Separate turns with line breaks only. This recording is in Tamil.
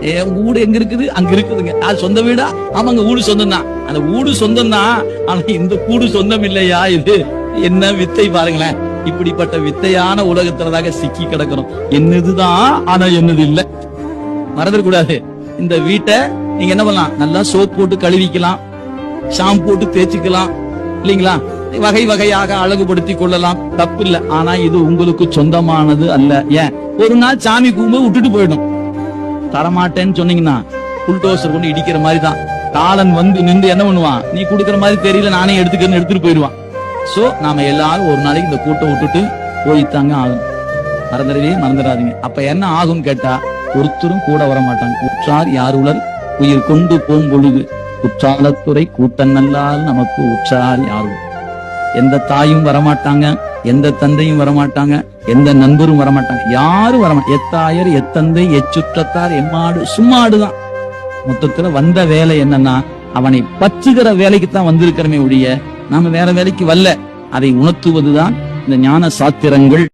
என் உங்க வீடு எங்க இருக்குது? அங்க இருக்குதுங்க. அது சொந்த வீடா? ஆமாங்க வீடு சொந்தம் தான். அந்த வீடு சொந்தம் தான். ஆனா இந்த கூடு சொந்தம் இல்லையா இது? என்ன வித்தை பாருங்களேன். இப்படிப்பட்ட வித்தையான உலகத்துலதாக சிக்கி கிடக்கிறோம் என்னதுதான்? ஆனா என்னது இல்ல. மறந்துடக்கூடாது. இந்த வீட்டை நீங்க என்ன பண்ணலாம்? நல்லா சோப் போட்டு கழுவிக்கலாம். ஷாம்பு போட்டு தேய்ச்சிக்கலாம். இல்லைங்களா? வகை வகையாக அழகுபடுத்தி கொள்ளலாம். தப்பு இல்ல ஆனா இது உங்களுக்கு சொந்தமானது அல்ல. ஏன்? ஒரு நாள் சாமி கும்பிட்டு விட்டுட்டு போயிடும் தரமாட்டேன்னு சொன்னீங்கன்னா புல்டோசர் கொண்டு இடிக்கிற மாதிரி தான் காலன் வந்து நின்று என்ன பண்ணுவான்? நீ கொடுக்கற மாதிரி தெரியல நானே எடுத்துக்கிறேன்னு எடுத்துட்டு போயிடுவான். சோ நாம எல்லாரும் ஒரு நாளைக்கு இந்த கூட்டம் விட்டுட்டு போய்த்தாங்க ஆகும் மறந்துடவே மறந்துடாதீங்க. அப்ப என்ன ஆகும் கேட்டா ஒருத்தரும் கூட வர மாட்டாங்க உற்றார் யார் உலர் உயிர் கொண்டு போகும் பொழுது. குற்றாலத்துறை கூட்டம் நல்லால் நமக்கு உற்றார் யாரும் எந்த தாயும் வரமாட்டாங்க. எந்த தந்தையும் வரமாட்டாங்க எந்த நண்பரும் வரமாட்டாங்க. யாரும் வரமாட்டாங்க எத்தாயர் எத்தந்தை எச்சுற்றத்தார் எம்மாடு சும்மாடுதான். மொத்தத்துல வந்த வேலை என்னன்னா அவனை பற்றுகிற வேலைக்கு தான் வந்திருக்கிறமே ஒழிய நாம வேற வேலைக்கு வரல. அதை உணர்த்துவதுதான் இந்த ஞான சாத்திரங்கள்.